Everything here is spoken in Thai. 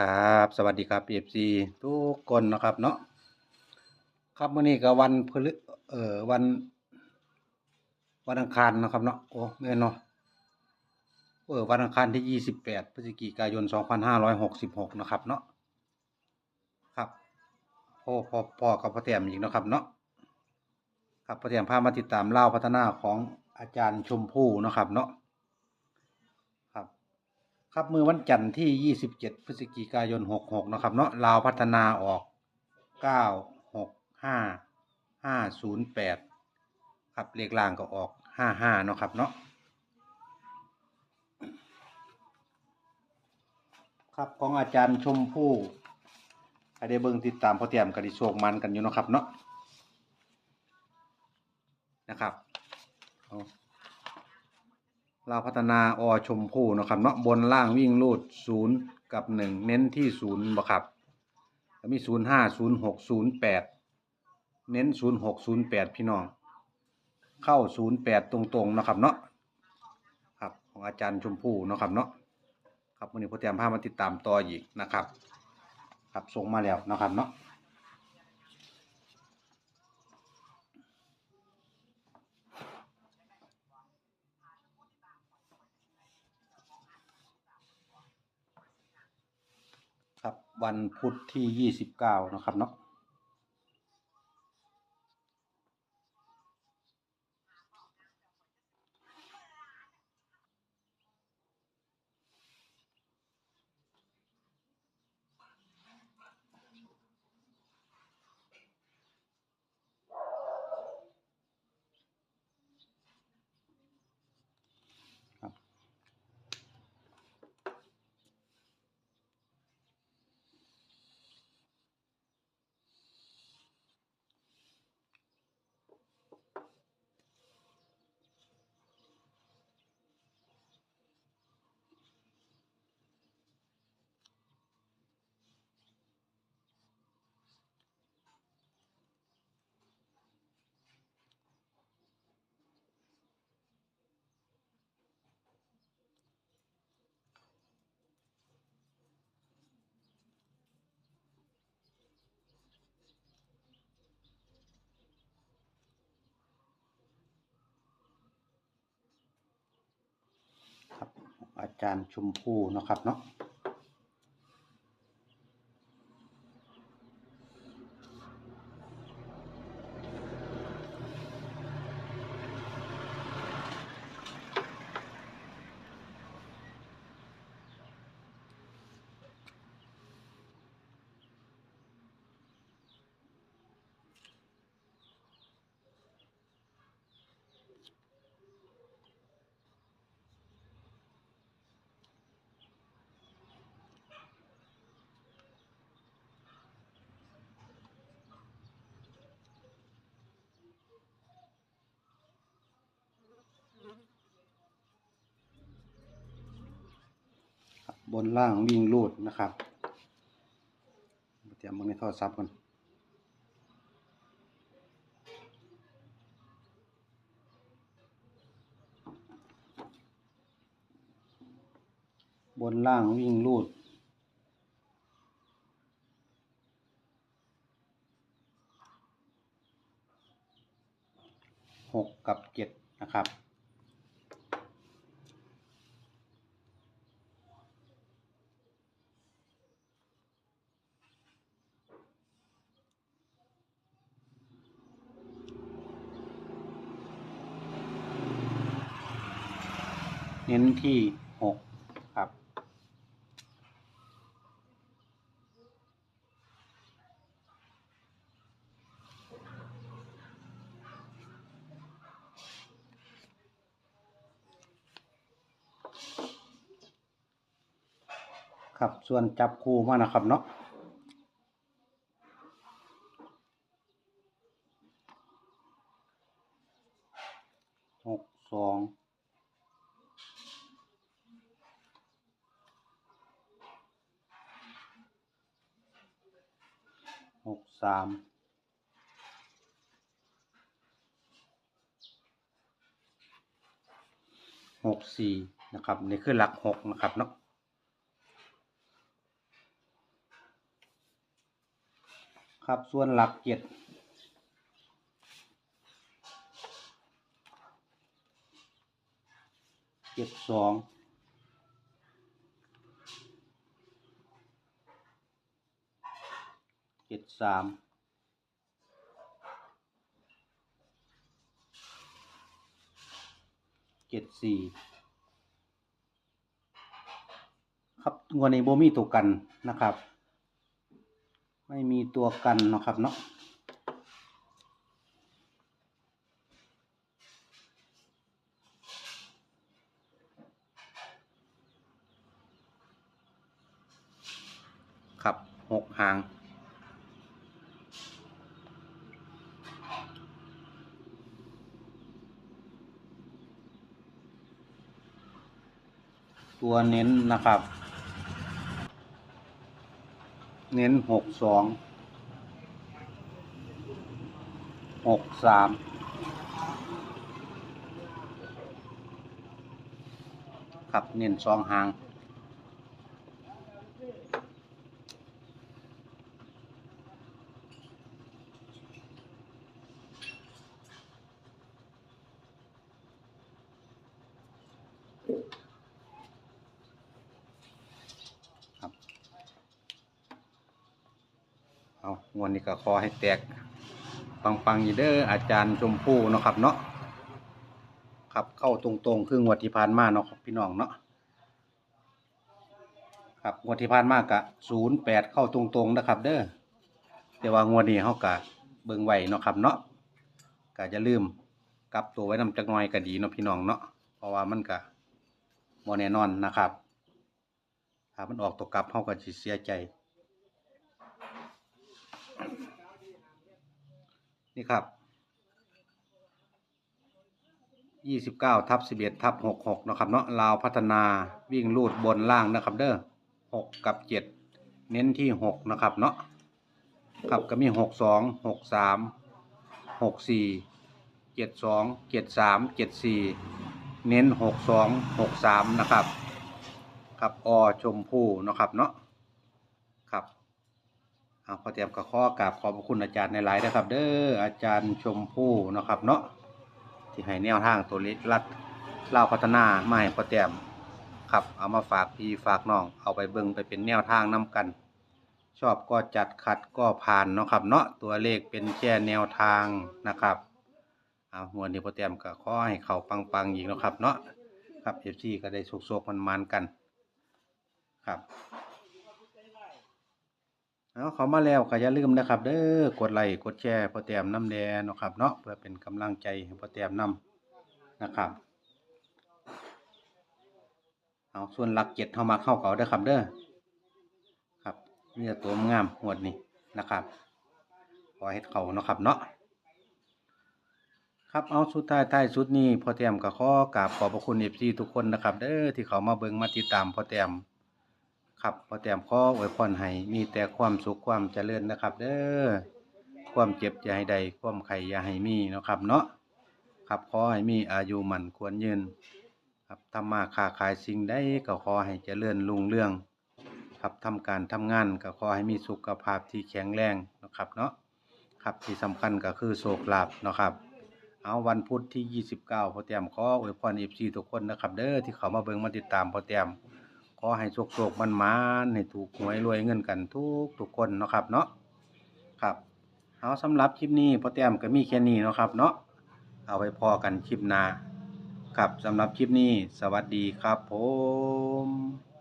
ครับ สวัสดีครับ PFC ทุกคนนะครับเนาะครับมื้อนี้ก็วันพฤเอ่อวัน วันอังคารนะครับเนาะโอ้แม่เนาะเออวันอังคารที่28พฤศจิกายน2566นะครับเนาะครับพ่อพ่อพ่อกับพ่อแต้มอีกนะครับเนาะครับพ่อแต้มพามาติดตามเล่าพัฒนาของอาจารย์ชมพู่นะครับเนาะ ครับมือวันจันทร์ที่ 27 พฤศจิกายน 66 นะครับเนาะลาวพัฒนาออก 965 508 ครับเลขล่างก็ออก 55 เนาะครับเนาะครับของอาจารย์ชมพู่ใครได้เบิ่งติดตามพอเตรียมกันดิโชคมันกันอยู่เนาะครับเนาะนะครับ เอาเราพัฒนาอชมพู่นะครับเนาะบนล่างวิ่งรูดศูนย์กับหนึ่งเน้นที่ศูนย์บ่ครับแล้วมีศูนย์ห้าศูนย์หกศูนย์แปดเน้นศูนย์หกศูนย์แปดพี่น้อง เข้าศูนย์แปดตรงๆนะครับเนาะครับของอาจารย์ชมพู่นะครับเนาะครับวันนี้พ่อเตรียมพามาติดตามต่ออีกนะครับ ครับส่งมาแล้วนะครับเนาะ วันพุธที่ยี่สิบเก้านะครับเนาะ อาจารย์ชมพู่นะครับเนาะ บนล่างวิ่งรูดนะครับเตรียมมันในโทรศัพท์กันบนล่างวิ่งรูด หกกับเจ็ดนะครับ เน้นที่หกครับ ครับส่วนจับคู่มานะครับเนาะหกสอง สามหกสี่นะครับนี่คือหลักหกนะครับเนาะครับส่วนหลักเจ็ดเจ็ดสอง จ็ดสามเจ็ดสี่ครับงวดนี้โบมีตัวกันนะครับ ไม่มีตัวกันนะครับเนาะครับหกหาง ตัวเน้นนะครับ เน้นหกสองหกสามครับเน้นสองหาง งวดนี้ก็ขอให้แตกปังๆอยู่เด้ออาจารย์ชมพู่เนาะครับเนาะครับเข้าตรงๆ คืองวดที่ผ่านมาเนาะครับพี่น้องเนาะครับงวดที่ผ่านมากะศูนย์แปดเข้าตรงๆนะครับ เด้อแต่ว่างวดนี้เขากะเบิ่งไว้เนาะครับเนาะกะจะลืมกลับตัวไว้นำจักหน่อยก็ดีเนาะพี่น้องเนาะเพราะว่ามันกะโมแน่นอนนะครับถ้ามันออกตัวกลับเขาก็สิเสียใจ นี่ครับยี่สิบเก้าทับสิบเอ็ดทับหกหกนะครับเนาะลาวพัฒนาวิ่งลูดบนล่างนะครับ เด้อหกกับเจ็ดเน้นที่หกนะครับเนาะครับก็มีหกสองหกสามหกสี่เจ็ดสองเจ็ดสามเจ็ดสี่เน้นหกสองหกสามนะครับ ครับอชมพู่นะครับเนาะครับ เอาพอเตรียมกับข้อกราบขอบพระคุณอาจารย์ในหลายๆนะครับ เด้ออาจารย์ชมพู่นะครับ เนาะที่ให้แนวทางตัวเล็กรัดเล่าพัฒนามาให้พอเตรียมครับเอามาฝากพี่ฝากน้อง เอาไปเบิ่งไปเป็นแนวทางนํกัน ชอบก็จัดขัดก็ผ่านเนาะครับ เนาะตัวเลขเป็นแค่แนวทางนะครับเอาหัวนี้พอเตรียมก็ขอให้เขาปังๆอีกนะครับ เนาะครับเอฟซีก็ได้โชคๆมันๆกัน ครับ เอาเขามาแล้วก็อย่าลืมนะครับ เด้อกดไลค์กดแชร์พอแต้มน้ำแดงนะครับ เนาะเพื่อเป็นกำลังใจให้พอแต้มนํนะครับเอาส่วนหลักเจ็ดเข้ามาเข้าเขาเด้ครับเด้อครับนี่ตัวงามหวดนี่นะครับขอให้เขานะครับเนาะครับเอาสุดท้ายท้ายสุดนี้พอแต้มก็ขอกราบขอบพระคุณเอฟซีทุกคนนะครับ เด้อที่เขามาเบิ่งมาติดตามพอแต้ม ครับพอแต้มขออวยพรให้มีแต่ความสุขความเจริญนะครับ เด้อความเจ็บอย่าให้ใดความไข่อย่าให้มีเนาะครับ เนาะครับขอให้มีอายุมันควรยืน ครับทำมาค้าขายสิ่งใดก็ขอให้เจริญรุ่งเรือง ครับทำการทำงานก็ขอให้มีสุขภาพที่แข็งแรงนะครับเนาะครับที่สำคัญก็คือโชคลาภเนาะครับเอาวันพุธที่ 29พอแต้มขออวยพร FC ทุกคนนะครับ เด้อที่เขามาเบิ่งมาติดตามพอแต้ม อให้โชคโชคมันมานให้ถูกหวยรวยเงินกันทุกทุกคนเนาะครับเนาะครับเอาสำหรับคลิปนี้พอแต้มก็มีแค่นี้เนาะครับเนาะเอาไว้พอกันคลิปหน้าครับสำหรับคลิปนี้ สวัสดีครับผม